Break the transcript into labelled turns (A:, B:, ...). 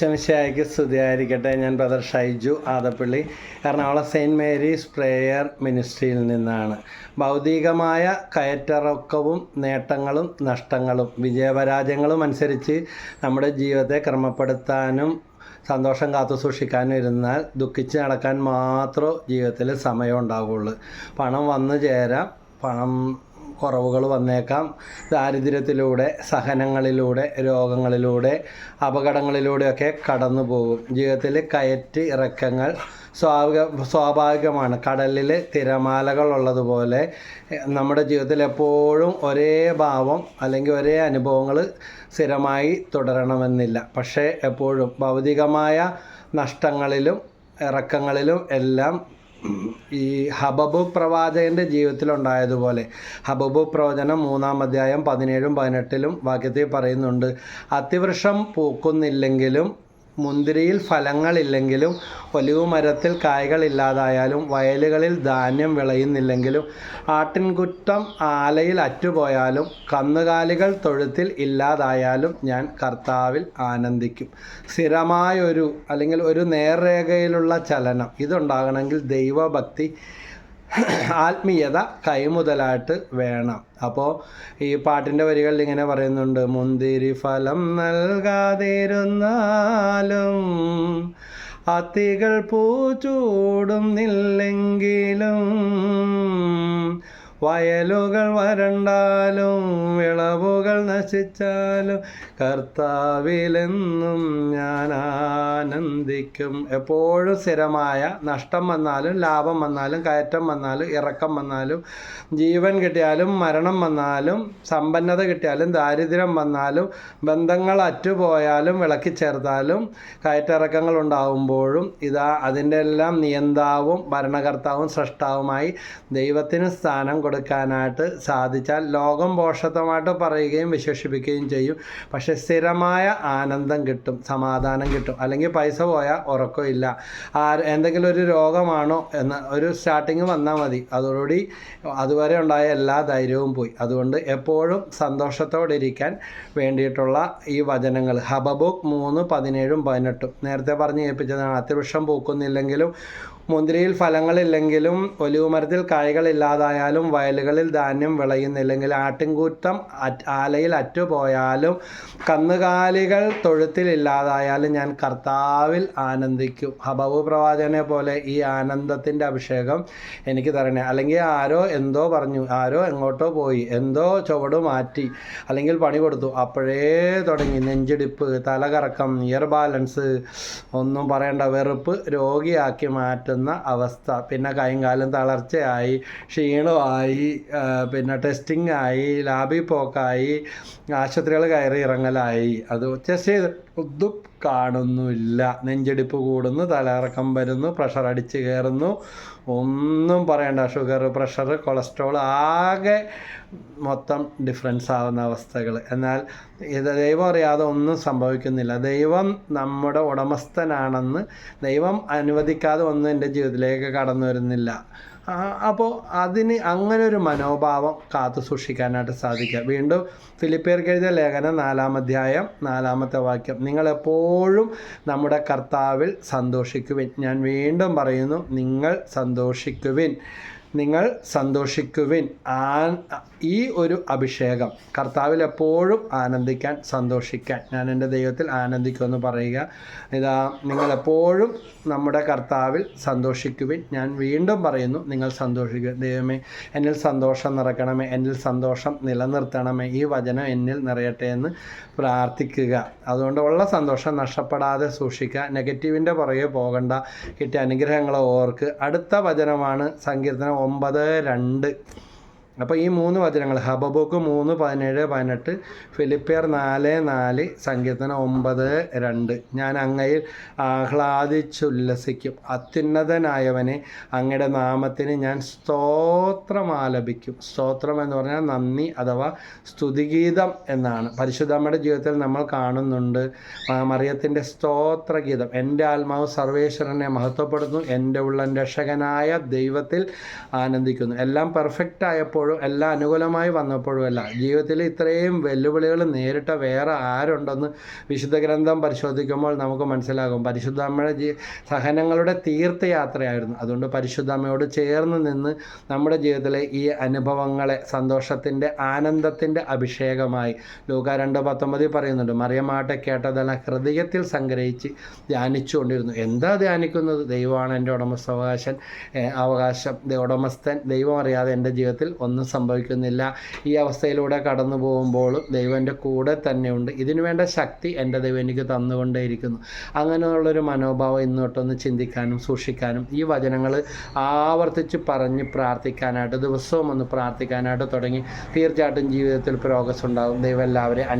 A: ശമിശായിക്ക് സ്തുതിയായിരിക്കട്ടെ. ഞാൻ brother Shaiju Adappally Ernakulam Saint Mary's prayer മിനിസ്ട്രിയിൽ നിന്നാണ്. ഭൗതികമായ കയറ്ററക്കവും നേട്ടങ്ങളും നഷ്ടങ്ങളും വിജയപരാജയങ്ങളും അനുസരിച്ച് നമ്മുടെ ജീവിതത്തെ ക്രമപ്പെടുത്താനും സന്തോഷം കാത്തു സൂക്ഷിക്കാനും ഇരുന്നാൽ ദുഃഖിച്ച് നടക്കാൻ മാത്രമേ ജീവിതത്തിൽ സമയം ഉണ്ടാവുകയുള്ളൂ പണം വന്നു ചേരാം. പണം കുറവുകൾ വന്നേക്കാം. ദാരിദ്ര്യത്തിലൂടെ സഹനങ്ങളിലൂടെ രോഗങ്ങളിലൂടെ അപകടങ്ങളിലൂടെയൊക്കെ കടന്നു പോകും. ജീവിതത്തിൽ കയറ്റ് ഇറക്കങ്ങൾ സ്വാഭാവിക സ്വാഭാവികമാണ്. കടലിൽ തിരമാലകൾ ഉള്ളതുപോലെ നമ്മുടെ ജീവിതത്തിൽ എപ്പോഴും ഒരേ ഭാവം അല്ലെങ്കിൽ ഒരേ അനുഭവങ്ങൾ സ്ഥിരമായി തുടരണമെന്നില്ല. പക്ഷേ എപ്പോഴും ഭൗതികമായ നഷ്ടങ്ങളിലും ഇറക്കങ്ങളിലും എല്ലാം ഈ ഹബബു പ്രവാചകന്റെ ജീവിതത്തിലുണ്ടായതുപോലെ. ഹബബു പ്രവചനം മൂന്നാം അധ്യായം പതിനേഴും പതിനെട്ടിലും വാക്യത്തിൽ പറയുന്നുണ്ട് അതിവൃക്ഷം പൂക്കുന്നില്ലെങ്കിലും മുന്തിരിയിൽ ഫലങ്ങളില്ലെങ്കിലും ഒലിവ് മരത്തിൽ കായ്കളില്ലാതായാലും വയലുകളിൽ ധാന്യം വിളയുന്നില്ലെങ്കിലും ആട്ടിൻകുറ്റം ആലയിൽ അറ്റുപോയാലും കന്നുകാലികൾ തൊഴുത്തിൽ ഇല്ലാതായാലും ഞാൻ കർത്താവിൽ ആനന്ദിക്കും. സ്ഥിരമായൊരു അല്ലെങ്കിൽ ഒരു നേർരേഖയിലുള്ള ചലനം ഇതുണ്ടാകണമെങ്കിൽ ദൈവഭക്തി ആത്മീയത കൈമുതലായിട്ട് വേണം. അപ്പോൾ ഈ പാട്ടിന്റെ വരികളിൽ ഇങ്ങനെ പറയുന്നുണ്ട് മുന്തിരി ഫലം നൽകാതിരുന്നാലും അത്തികൾ പൂച്ചൂടുന്നില്ലെങ്കിലും വയലുകൾ വരണ്ടാലും വിളവുകൾ നശിച്ചാലും കർത്താവിലെന്നും ഞാൻ ആനന്ദിക്കും. എപ്പോഴും സ്ഥിരമായ നഷ്ടം വന്നാലും ലാഭം വന്നാലും കയറ്റം വന്നാലും ഇറക്കം വന്നാലും ജീവൻ കിട്ടിയാലും മരണം വന്നാലും സമ്പന്നത കിട്ടിയാലും ദാരിദ്ര്യം വന്നാലും ബന്ധങ്ങൾ അറ്റുപോയാലും വിളക്കി ചേർത്താലും കയറ്റിറക്കങ്ങൾ ഉണ്ടാകുമ്പോഴും ഇതാ അതിന്റെ എല്ലാം നിയന്താവും ഭരണകർത്താവും സൃഷ്ടാവുമായി ദൈവത്തിന് സ്ഥാനം കൊടുക്കാനായിട്ട് സാധിച്ചാൽ ലോകം പോഷത്വമായിട്ട് പറയുകയും വിശേഷിപ്പിക്കുകയും ചെയ്യും. പക്ഷെ സ്ഥിരമായ ആനന്ദം കിട്ടും സമാധാനം കിട്ടും. അല്ലെങ്കിൽ പൈസ പോയാൽ ഉറക്കമില്ല ആ എന്തെങ്കിലും ഒരു രോഗമാണോ എന്ന ഒരു സ്റ്റാർട്ടിങ് വന്നാൽ മതി. അതോടുകൂടി അതുവരെ ഉണ്ടായ എല്ലാ ധൈര്യവും പോയി. അതുകൊണ്ട് എപ്പോഴും സന്തോഷത്തോടെ ഇരിക്കാൻ വേണ്ടിയിട്ടുള്ള ഈ വചനങ്ങൾ. ഹബബുക്ക് മൂന്ന് പതിനേഴും പതിനെട്ടും. നേരത്തെ പറഞ്ഞ് ഏൽപ്പിച്ചതാണ് അത്തിവൃക്ഷം പൂക്കുന്നില്ലെങ്കിലും മുന്തിരിയിൽ ഫലങ്ങളില്ലെങ്കിലും ഒലിവുമരത്തിൽ കായ്കളില്ലാതായാലും വയലുകളിൽ ധാന്യം വിളയുന്നില്ലെങ്കിൽ ആട്ടിൻകൂട്ടം ആലയിൽ അറ്റുപോയാലും കന്നുകാലികൾ തൊഴുത്തിലില്ലാതായാലും ഞാൻ കർത്താവിൽ ആനന്ദിക്കും. ഹബവു പ്രവാചകനെ പോലെ ഈ ആനന്ദത്തിന്റെ അഭിഷേകം എനിക്ക് തരണേ. അല്ലെങ്കിൽ ആരോ എന്തോ പറഞ്ഞു ആരോ എങ്ങോട്ടോ പോയി എന്തോ ചുവട് മാറ്റി അല്ലെങ്കിൽ പണി കൊടുത്തു അപ്പോഴേ തുടങ്ങി. നെഞ്ചിടിപ്പ് തലകറക്കം ഇയർ ബാലൻസ് ഒന്നും പറയേണ്ട വെറുപ്പ് രോഗിയാക്കി മാറ്റുന്ന അവസ്ഥ. പിന്നെ കൈയും തളർച്ചയായി ക്ഷീണമായി ആ, പിന്നെ ടെസ്റ്റിംഗ് ആയി ലാബിൽ പോക്കായി ആശുപത്രികൾ കയറി ഇറങ്ങലായി. അത് ടെസ്റ്റ് ചെയ്ത് ഒന്നും കാണുന്നില്ല നെഞ്ചെടുപ്പ് കൂടുന്നു തലകറക്കം വരുന്നു പ്രഷർ അടിച്ച് കയറുന്നു. ഒന്നും പറയണ്ട ഷുഗർ പ്രഷർ കൊളസ്ട്രോൾ ആകെ മൊത്തം ഡിഫറൻസ് ആവുന്ന അവസ്ഥകൾ എന്നാൽ ഇത് ദൈവം അറിയാതെ ഒന്നും സംഭവിക്കുന്നില്ല. ദൈവം നമ്മുടെ ഉടമസ്ഥനാണെന്ന് ദൈവം അനുവദിക്കാതെ ഒന്നും എന്റെ ജീവിതത്തിലേക്ക് കടന്നു വരുന്നില്ല. അപ്പോൾ അതിന് അങ്ങനെ ഒരു മനോഭാവം കാത്തു സൂക്ഷിക്കാനായിട്ട് സാധിക്കുക. വീണ്ടും ഫിലിപ്പിയർക്ക് എഴുതിയ ലേഖനം നാലാം അധ്യായം നാലാമത്തെ വാക്യം. നിങ്ങൾ എപ്പോഴും നമ്മുടെ കർത്താവിൽ സന്തോഷിക്കുവിൻ. ഞാൻ വീണ്ടും പറയുന്നു നിങ്ങൾ സന്തോഷിക്കുവിൻ. നിങ്ങൾ സന്തോഷിക്കുവിൻ. ആ ഈ ഒരു അഭിഷേകം കർത്താവിൽ എപ്പോഴും ആനന്ദിക്കാൻ സന്തോഷിക്കാൻ. ഞാൻ എന്റെ ദൈവത്തിൽ ആനന്ദിക്കുമെന്ന് പറയുക. ഇതാ നിങ്ങളെപ്പോഴും നമ്മുടെ കർത്താവിൽ സന്തോഷിക്കുവിൻ. ഞാൻ വീണ്ടും പറയുന്നു നിങ്ങൾ സന്തോഷിക്കുക. ദൈവമേ എന്നിൽ സന്തോഷം നിറക്കണമേ എന്നിൽ സന്തോഷം നിലനിർത്തണമേ. ഈ വചനം എന്നിൽ നിറയട്ടെ എന്ന് പ്രാർത്ഥിക്കുക. അതുകൊണ്ട് ഉള്ള സന്തോഷം നഷ്ടപ്പെടാതെ സൂക്ഷിക്കുക. നെഗറ്റീവിന്റെ പുറകെ പോകണ്ട. കിട്ടിയ അനുഗ്രഹങ്ങളെ ഓർക്ക് അടുത്ത വചനമാണ് സങ്കീർത്തനം ഒമ്പത് രണ്ട്. അപ്പോൾ ഈ മൂന്ന് വചനങ്ങൾ ഹബബുക്ക് മൂന്ന് പതിനേഴ് പതിനെട്ട് ഫിലിപ്പിയർ നാല് നാല് സങ്കീർത്തനം ഒമ്പത് രണ്ട്. ഞാൻ അങ്ങയിൽ ആഹ്ലാദിച്ചുല്ലസിക്കും. അത്യുന്നതനായവനെ അങ്ങയുടെ നാമത്തിന് ഞാൻ സ്തോത്രം ആലപിക്കും. സ്തോത്രം എന്ന് പറഞ്ഞാൽ നന്ദി അഥവാ സ്തുതിഗീതം എന്നാണ്. പരിശുദ്ധമ്മയുടെ ജീവിതത്തിൽ നമ്മൾ കാണുന്നുണ്ട് മറിയത്തിന്റെ സ്തോത്രഗീതം. എന്റെ ആത്മാവ് സർവേശ്വരനെ മഹത്വപ്പെടുന്നു എന്റെ ഉള്ളൻ രക്ഷകനായ ദൈവത്തിൽ ആനന്ദിക്കുന്നു. എല്ലാം പെർഫെക്റ്റ് ആയപ്പോൾ വന്നപ്പോഴും എല്ലാം അനുകൂലമായി വന്നപ്പോഴും അല്ല ജീവിതത്തിൽ ഇത്രയും വെല്ലുവിളികൾ നേരിട്ട വേറെ ആരുണ്ടെന്ന് വിശുദ്ധ ഗ്രന്ഥം പരിശോധിക്കുമ്പോൾ നമുക്ക് മനസ്സിലാകും. പരിശുദ്ധ അമ്മയുടെ ജീ സഹനങ്ങളുടെ തീർത്ഥയാത്രയായിരുന്നു. അതുകൊണ്ട് പരിശുദ്ധ അമ്മയോട് ചേർന്ന് നിന്ന് നമ്മുടെ ജീവിതത്തിലെ ഈ അനുഭവങ്ങളെ സന്തോഷത്തിന്റെ ആനന്ദത്തിന്റെ അഭിഷേകമായി ലൂക്ക രണ്ട് പത്തൊമ്പതിൽ പറയുന്നുണ്ട് മറിയമാട്ടെ കേട്ടതെല്ലാം ഹൃദയത്തിൽ സംഗ്രഹിച്ച് ധ്യാനിച്ചുകൊണ്ടിരുന്നു. എന്താ ധ്യാനിക്കുന്നത്? ദൈവമാണ് എന്റെ ഉടമസ്ഥാവകാശൻ അവകാശം ഉടമസ്ഥൻ ദൈവം അറിയാതെ എന്റെ ജീവിതത്തിൽ ഒന്നും സംഭവിക്കുന്നില്ല. ഈ അവസ്ഥയിലൂടെ കടന്നു പോകുമ്പോഴും ദൈവം എന്റെ കൂടെ തന്നെയുണ്ട് ഇതിനു വേണ്ട ശക്തി എന്റെ ദൈവം എനിക്ക് തന്നുകൊണ്ടേയിരിക്കുന്നു അങ്ങനെയുള്ളൊരു മനോഭാവം ഇന്നോട്ടൊന്ന് ചിന്തിക്കാനും സൂക്ഷിക്കാനും ഈ വചനങ്ങൾ ആവർത്തിച്ച് പറഞ്ഞ് പ്രാർത്ഥിക്കാനായിട്ട് ദിവസവും ഒന്ന് പ്രാർത്ഥിക്കാനായിട്ട് തുടങ്ങി. തീർച്ചയായിട്ടും ജീവിതത്തിൽ പ്രോഗ്രസ് ഉണ്ടാകും. ദൈവം എല്ലാവരെയും